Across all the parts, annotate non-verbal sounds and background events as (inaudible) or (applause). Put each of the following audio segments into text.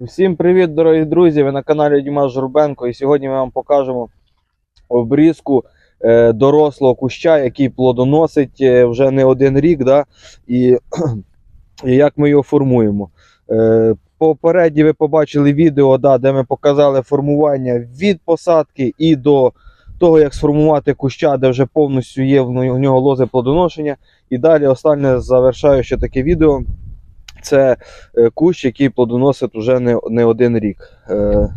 Всім привіт, дорогі друзі! Ви на каналі Діма Журбенко. І сьогодні ми вам покажемо обрізку е, дорослого куща, який плодоносить е, вже не один рік. Да? І, (clears throat) і як ми його формуємо. Е, попередні ви побачили відео, да, де ми показали формування від посадки і до того, як сформувати куща, де вже повністю є в нього- лози плодоношення. І далі останнє завершаюче таке відео. Це е, кущ, який плодоносить вже не, не один рік. Е,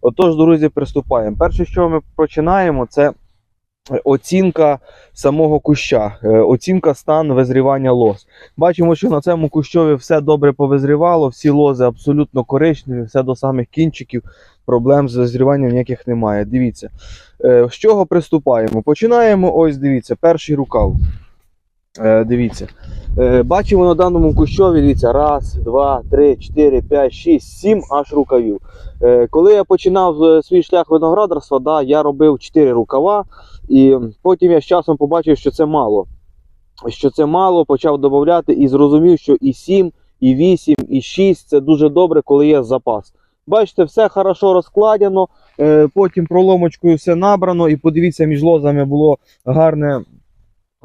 Отож, друзі, приступаємо. Перше, що ми починаємо, це оцінка самого куща, е, оцінка стан визрівання лоз. Бачимо, що на цьому кущові все добре повизрівало, всі лози абсолютно коричневі, все до самих кінчиків. Проблем з визріванням ніяких немає. Дивіться, Е, з чого приступаємо? Починаємо. Ось дивіться, перший рукав. Е, Дивіться. Е, Бачимо на даному кущові, дивіться, раз, два, три, чотири, п'ять, шість, сім аж рукавів. Е, Коли я починав свій шлях виноградарства, да, я робив 4 рукава, і потім я з часом побачив, що це мало. Що це мало, почав додати і зрозумів, що і 7, і 8, і 6 це дуже добре, коли є запас. Бачите, все хорошо розкладено, потім проломочкою все набрано, і подивіться, між лозами було гарне, га-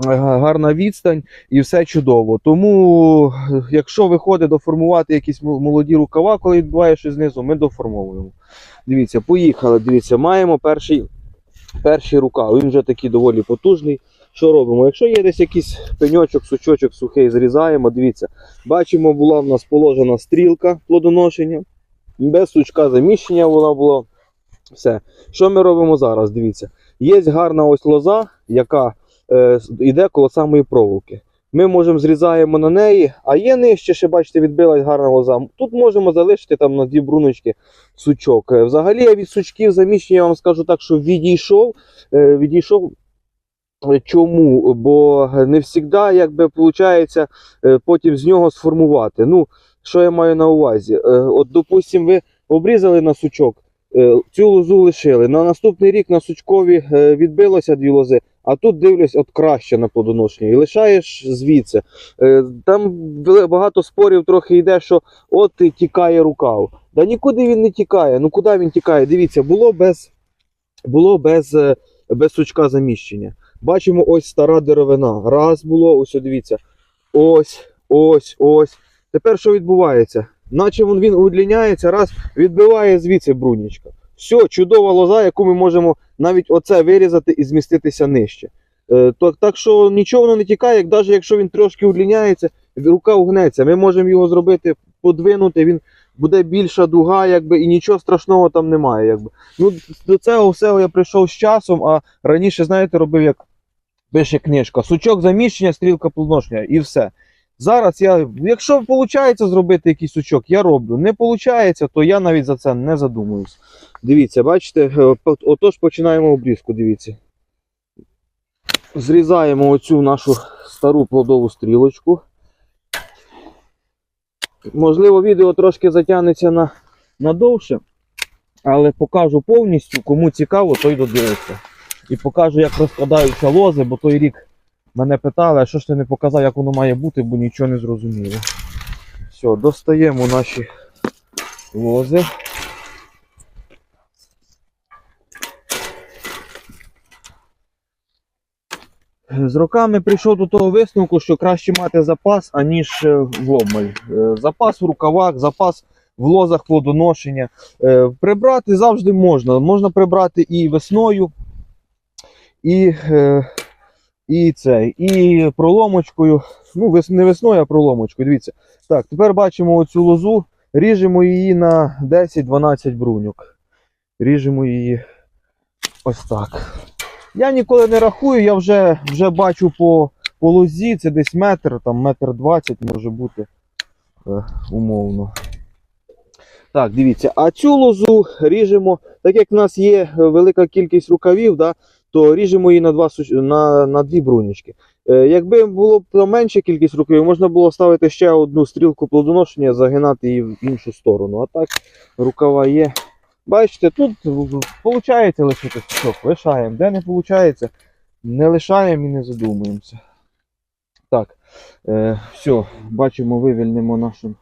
гарна відстань і все чудово. Тому, е, якщо виходить доформувати якісь молоді рукава, коли відбуває щось знизу, ми доформовуємо. Дивіться, поїхали. Дивіться, маємо перший, перший рукав. Він вже такий доволі потужний. Що робимо? Якщо є десь якийсь пеньочок, сучочок сухий, зрізаємо. Дивіться, бачимо, була в нас положена стрілка плодоношення. Без сучка заміщення вона була. Все. Що ми робимо зараз? Дивіться. Є гарна ось лоза, яка е, йде коло самої проволоки. Ми можемо зрізаємо на неї, а є нижче, ще бачите, відбилась гарна лоза. Тут можемо залишити там на дві бруночки сучок. Е, Взагалі я від сучків заміщення я вам скажу так, що відійшов. Е, відійшов. Е, Чому? Бо не завжди, якби виходить, потім з нього сформувати. Ну, що я маю на увазі? Е, От, допустимо, ви обрізали на сучок, е, цю лозу лишили. На наступний рік на сучкові е, відбилося дві лози, а тут дивлюсь, от краще на плодоношення. І лишаєш звідси. Е, Там багато спорів трохи йде, що от тікає рукав. Да нікуди він не тікає. Ну куди він тікає? Дивіться, було без, було без, е, без сучка заміщення. Бачимо ось стара деревина. Раз було, ось дивіться. Ось, ось, ось. Тепер що відбувається? Наче він, він удліняється, раз відбиває звідси брунічка. Все, чудова лоза, яку ми можемо навіть оце вирізати і зміститися нижче. Е, так, так що нічого воно не тікає, як навіть якщо він трошки удліняється, рука угнеться. Ми можемо його зробити, подвинути, він буде більша дуга, якби, і нічого страшного там немає. Якби. Ну, до цього всього я прийшов з часом, а раніше, знаєте, робив як пише книжка. Сучок заміщення, стрілка плодоношення і все. Зараз я, якщо виходить зробити якийсь сучок, я роблю. Не виходить, то я навіть за це не задумуюсь. Дивіться, бачите, е, отож починаємо обрізку. Дивіться. Зрізаємо оцю нашу стару плодову стрілочку. Можливо, відео трошки затягнеться на, на довше, але покажу повністю, кому цікаво, той додивиться. І покажу, як розкладаються лози, бо той рік мене питали, а що ж ти не показав, як воно має бути, бо нічого не зрозуміло. Все, достаємо наші лози. З роками прийшов до того висновку, що краще мати запас, аніж е, в обмаль. Е, Запас в рукавах, запас в лозах плодоношення. Е, Прибрати завжди можна. Можна прибрати і весною, і, і це, і проломочкою. Ну, не весною, а проломочкою. Дивіться. Так, тепер бачимо оцю лозу, ріжемо її на 10-12 бруньок. Ріжемо її ось так. Я ніколи не рахую, я вже, вже бачу по, по лозі, це десь метр, там метр двадцять може бути е, умовно. Так, дивіться, а цю лозу ріжемо, так як в нас є е, велика кількість рукавів, да, то ріжемо її на, два, на, на дві брунічки. Е, якби було б менша кількість рукавів, можна було ставити ще одну стрілку плодоношення, загинати її в іншу сторону. А так рукава є. Бачите, тут виходить лишити сучок, лишаємо. Де не виходить, не лишаємо і не задумуємося. Так, е, все, бачимо, вивільнимо нашу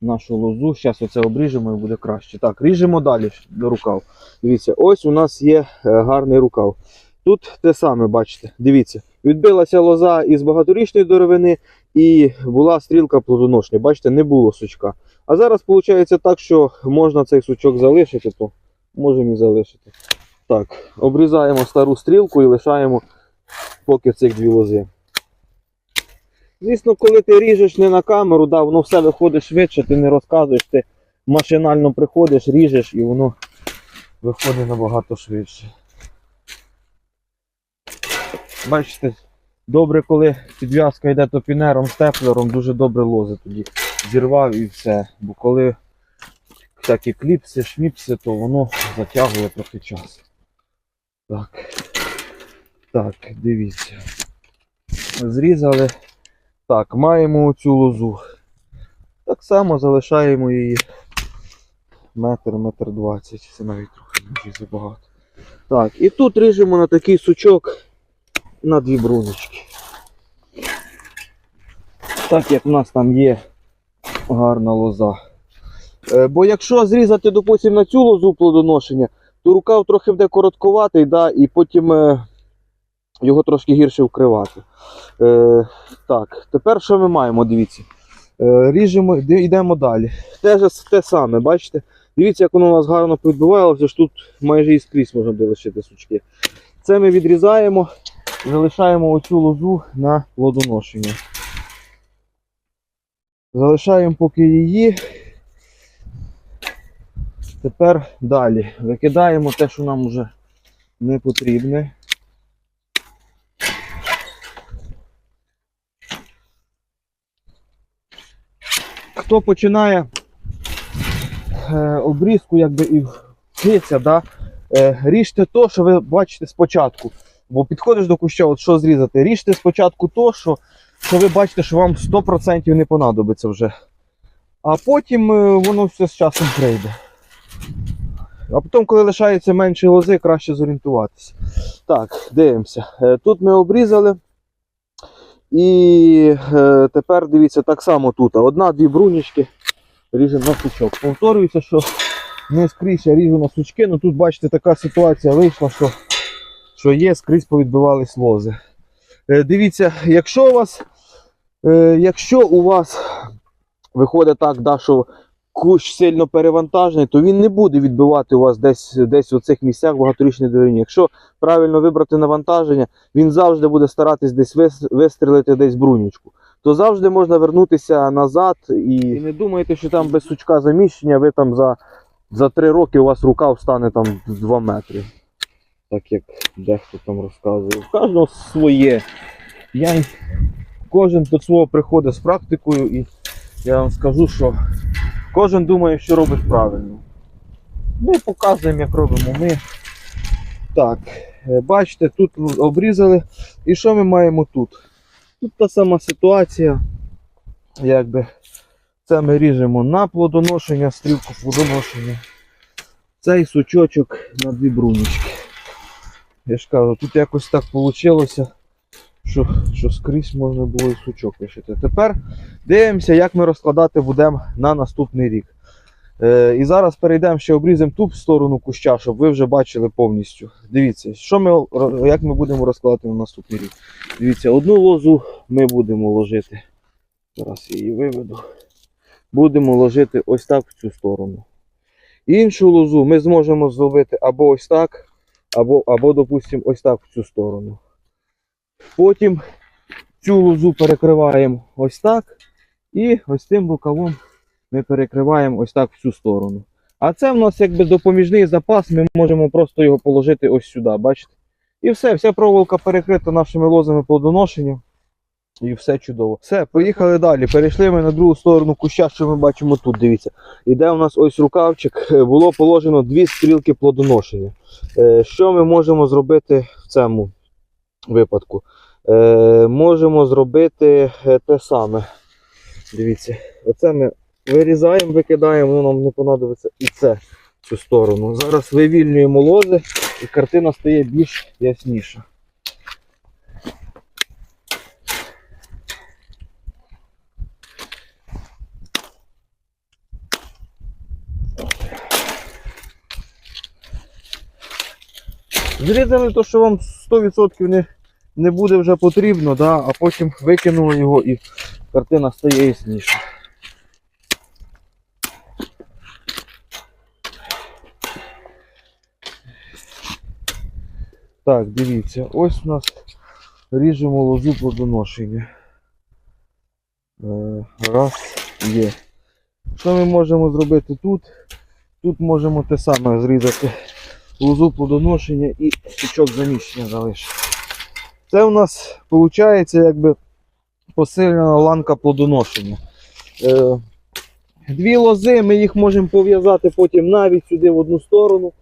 нашу лозу. Зараз оце обріжемо і буде краще. Так, ріжемо далі до рукав. Дивіться, ось у нас є е, гарний рукав. Тут те саме, бачите, дивіться, відбилася лоза із багаторічної деревини і була стрілка плодоношня. Бачите, не було сучка. А зараз виходить так, що можна цей сучок залишити, то можемо і залишити. Так, обрізаємо стару стрілку і лишаємо поки цих дві лози. Звісно, коли ти ріжеш не на камеру, да, воно все виходить швидше, ти не розказуєш, ти машинально приходиш, ріжеш і воно виходить набагато швидше. Бачите, добре, коли підв'язка йде топінером, степлером, дуже добре лози тоді зірвав і все. Бо коли всякі кліпси, шміпси, то воно затягує трохи час. Так. Так, дивіться. Зрізали. Так, маємо цю лозу. Так само залишаємо її метр, метр двадцять. Це навіть трохи може забагато. Так, і тут ріжемо на такий сучок на дві бруночки. Так як в нас там є гарна лоза. Е, Бо якщо зрізати, допустимо, на цю лозу плодоношення, то рукав трохи буде короткуватий, да, і потім е, його трошки гірше вкривати. Е, так, тепер що ми маємо? Дивіться. Е, ріжемо, йде- йдемо далі. Те, ж, те саме, бачите? Дивіться, як воно у нас гарно підбивалося, тут майже і скрізь можна буде лишити сучки. Це ми відрізаємо, залишаємо оцю лозу на плодоношення. Залишаємо поки її. Тепер далі. Викидаємо те, що нам вже не потрібне. Хто починає е, обрізку якби і вчиться, да, е, ріжте то, що ви бачите спочатку. Бо підходиш до куща, от що зрізати, ріжте спочатку то, що, що ви бачите, що вам 100% не понадобиться вже. А потім е, воно все з часом прийде. А потім, коли лишається менше лози, краще зорієнтуватися. Так, дивимося. Е, Тут ми обрізали. І е, тепер дивіться так само тут. Одна-дві брунічки ріжемо на сучок. Повторююся, що не скрізь я ріжу на сучки, але тут, бачите, така ситуація вийшла, що, що є, скрізь повідбивались лози. Е, дивіться, якщо у вас, е, якщо у вас виходить так, да, що кущ сильно перевантажений, то він не буде відбивати у вас десь, десь у цих місцях багаторічної деревні. Якщо правильно вибрати навантаження, він завжди буде старатись десь вистрілити десь брунічку. То завжди можна вернутися назад і, і не думайте, що там без сучка заміщення, ви там за, за 3 роки у вас рука встане там в 2 метри. Так як дехто там розказує. В кожного своє. Я, кожен до свого приходить з практикою, і я вам скажу, що кожен думає, що робить правильно. Ми показуємо, як робимо ми. Так, е, бачите, тут обрізали. І що ми маємо тут? Тут та сама ситуація. Якби це ми ріжемо на плодоношення, стрілку плодоношення. Цей сучочок на дві брунічки. Я ж кажу, тут якось так вийшло, що, що скрізь можна було і сучок лишити. Тепер дивимося, як ми розкладати будемо на наступний рік. Е, і зараз перейдемо ще обріземо ту сторону куща, щоб ви вже бачили повністю. Дивіться, що ми, як ми будемо розкладати на наступний рік. Дивіться, одну лозу ми будемо ложити. Зараз її виведу. Будемо ложити ось так в цю сторону. Іншу лозу ми зможемо зробити або ось так, або, або допустимо, ось так в цю сторону. Потім цю лозу перекриваємо ось так. І ось цим рукавом ми перекриваємо ось так в цю сторону. А це в нас якби допоміжний запас, ми можемо просто його положити ось сюди, бачите? І все, вся проволока перекрита нашими лозами плодоношення. І все чудово. Все, поїхали далі. Перейшли ми на другу сторону куща, що ми бачимо тут. Дивіться. Іде у нас ось рукавчик. Е, Було положено дві стрілки плодоношення. Е, Що ми можемо зробити в цьому випадку? Е, Можемо зробити те саме. Дивіться, оце ми вирізаємо, викидаємо, воно нам не понадобиться і це цю сторону. Зараз вивільнюємо лози і картина стає більш ясніша. Зрізали то, що вам 100% не, не буде вже потрібно, да, а потім викинули його і картина стає ясніша. Так, дивіться, ось у нас ріжемо лозу плодоношення. Е, Раз, є. Що ми можемо зробити тут? Тут можемо те саме зрізати лозу плодоношення і сучок заміщення залишити. Це у нас виходить якби посилена ланка плодоношення. Е, Дві лози, ми їх можемо пов'язати потім навіть сюди в одну сторону.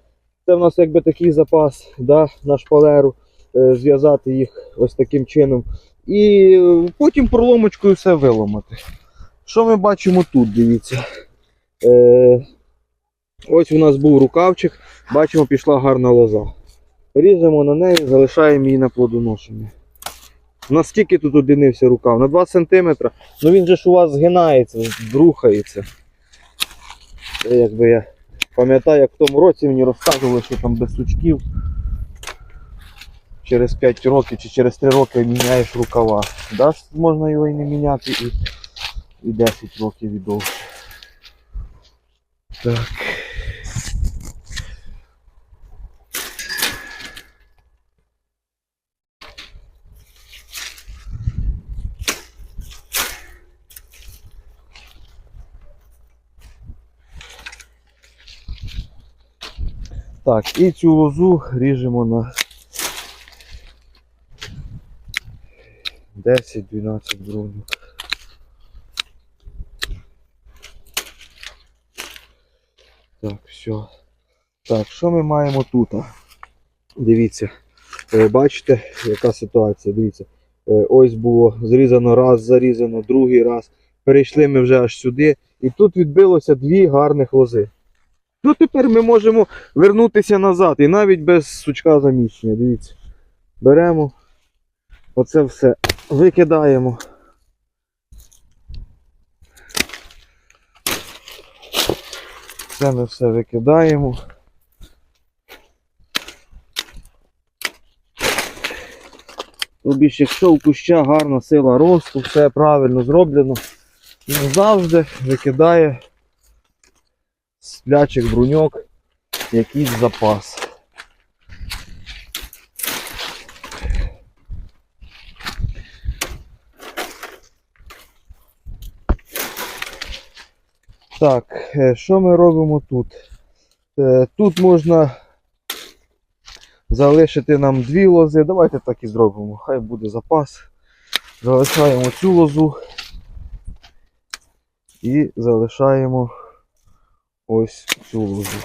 Це в нас якби такий запас да, на шпалеру, е, зв'язати їх ось таким чином. І потім проломочкою все виломати. Що ми бачимо тут? Дивіться. Е, ось у нас був рукавчик, бачимо, пішла гарна лоза. Ріжемо на неї, залишаємо її на плодоношення. Наскільки тут одинився рукав? На 2 см. Ну він же ж у вас згинається, рухається. Це якби я пам'ятаю, як в тому році мені розказували, що там без сучків через 5 років чи через 3 роки міняєш рукава. Да, можна його і не міняти і, і 10 років і довше. Так. Так, і цю лозу ріжемо на 10-12 брунів. Так, все. Так, що ми маємо тут? Дивіться, е, бачите, яка ситуація? Дивіться. Е, Ось було зрізано раз, зарізано, другий раз. Перейшли ми вже аж сюди. І тут відбилося дві гарних лози. Ну тепер ми можемо вернутися назад і навіть без сучка заміщення. Дивіться. Беремо оце все, викидаємо. Це ми все викидаємо. Тобі ж якщо у куща гарна сила росту, все правильно зроблено, завжди викидає сплячик бруньок, якийсь запас. Так, е, що ми робимо тут? Е, Тут можна залишити нам дві лози. Давайте так і зробимо. Хай буде запас. Залишаємо цю лозу і залишаємо ось цю лозу.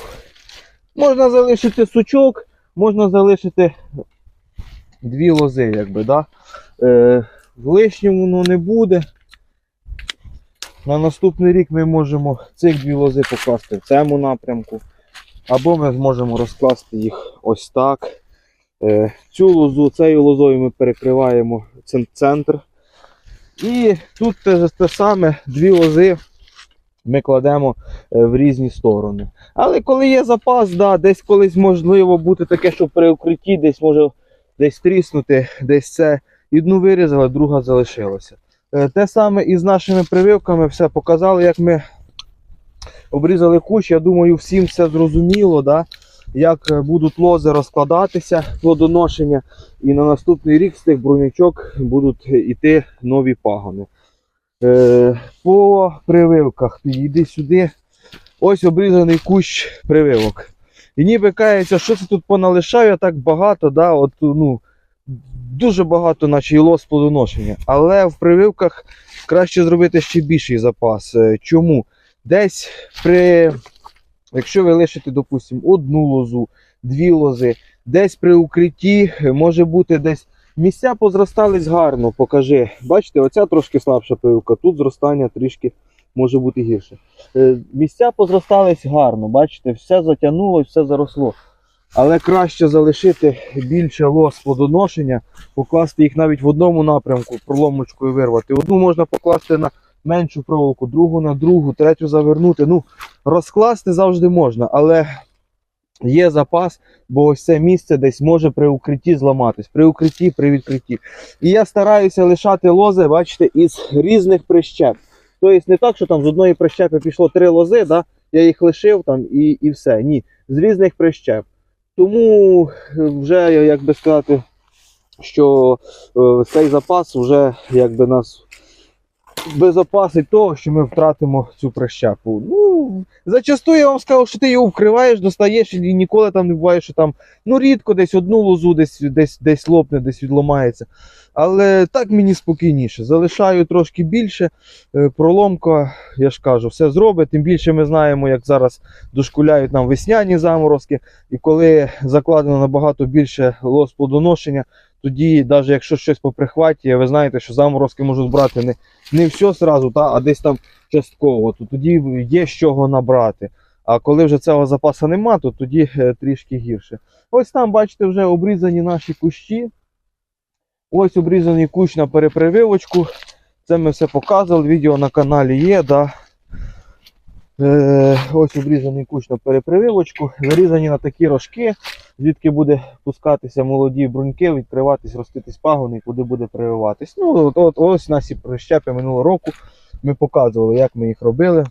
Можна залишити сучок, можна залишити дві лози, якби, да? Е, в лишньому воно не буде. На наступний рік ми можемо цих дві лози покласти в цьому напрямку. Або ми зможемо розкласти їх ось так. Е, Цю лозу, цією лозою ми перекриваємо цен- центр. І тут те, те саме дві лози ми кладемо е, в різні сторони. Але коли є запас, да, десь колись можливо бути таке, що при укритті десь може десь тріснути, десь це. Одну вирізали, друга залишилася. Е, Те саме і з нашими прививками все показали, як ми обрізали кущ. Я думаю, всім все зрозуміло, да? як е, будуть лози розкладатися, плодоношення, і на наступний рік з тих брунячок будуть йти нові пагони. Е, по прививках підійди сюди. Ось обрізаний кущ прививок. І ніби кається, що це тут поналишаю, я так багато, да, от, ну, дуже багато, наче і лос плодоношення. Але в прививках краще зробити ще більший запас. Е, Чому? Десь при, якщо ви лишите, допустимо, одну лозу, дві лози, десь при укритті може бути десь місця позростались гарно, покажи. Бачите, оця трошки слабша прививка, тут зростання трішки може бути гірше. Е, Місця позростались гарно, бачите, все затягнулося, все заросло. Але краще залишити більше лос плодоношення, покласти їх навіть в одному напрямку, проломочкою вирвати. Одну можна покласти на меншу проволоку, другу на другу, третю завернути. Ну, розкласти завжди можна, але є запас, бо ось це місце десь може при укритті зламатись, при укритті, при відкритті. І я стараюся лишати лози, бачите, із різних прищеп. Тобто не так, що там з одної прищепи пішло три лози, да? я їх лишив там і, і все. Ні, з різних прищеп. Тому е, вже, як би сказати, що е, цей запас вже якби нас безопасить того, що ми втратимо цю прищепу. Ну, зачасту я вам сказав, що ти його вкриваєш, достаєш і ніколи там не буває, що там ну рідко десь одну лозу десь, десь, десь лопне, десь відломається. Але так мені спокійніше. Залишаю трошки більше. Е, Проломка, я ж кажу, все зробить. Тим більше ми знаємо, як зараз дошкуляють нам весняні заморозки. І коли закладено набагато більше лоз плодоношення, тоді, навіть якщо щось по прихваті, ви знаєте, що заморозки можуть збирати не, не все та, а десь там частково, то тоді є з чого набрати. А коли вже цього запасу нема, то тоді е, трішки гірше. Ось там, бачите, вже обрізані наші кущі. Ось обрізаний кущ на перепрививочку. Це ми все показували, відео на каналі є. Да. Е, ось обрізаний кущ на перепрививочку, зарізані на такі рожки, звідки буде пускатися молоді бруньки, відкриватись, роститись пагони, куди буде прививатись. Ну, от, от, ось наші прищепи минулого року. Ми показували, як ми їх робили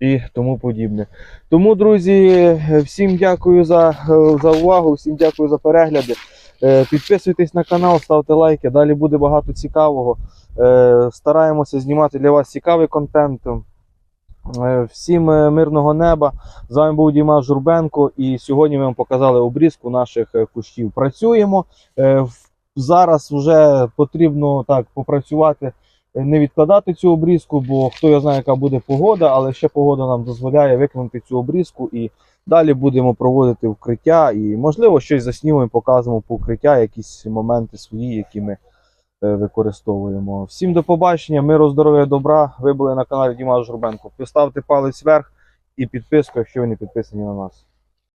і тому подібне. Тому, друзі, всім дякую за, е, за увагу, всім дякую за перегляди. Е, Підписуйтесь на канал, ставте лайки. Далі буде багато цікавого. Стараємося знімати для вас цікавий контент. Е, Всім е, мирного неба. З вами був Діма Журбенко, і сьогодні ми вам показали обрізку наших е, кущів. Працюємо. Зараз вже потрібно так попрацювати, не відкладати цю обрізку, бо хто я знає, яка буде погода, але ще погода нам дозволяє виконати цю обрізку і далі будемо проводити вкриття. І можливо щось заснімемо, показуємо по укриття, якісь моменти свої, які ми використовуємо. Всім до побачення, миру, здоров'я, добра. Ви були на каналі Діма Журбенко. Поставте палець вверх і підписку, якщо ви не підписані на нас.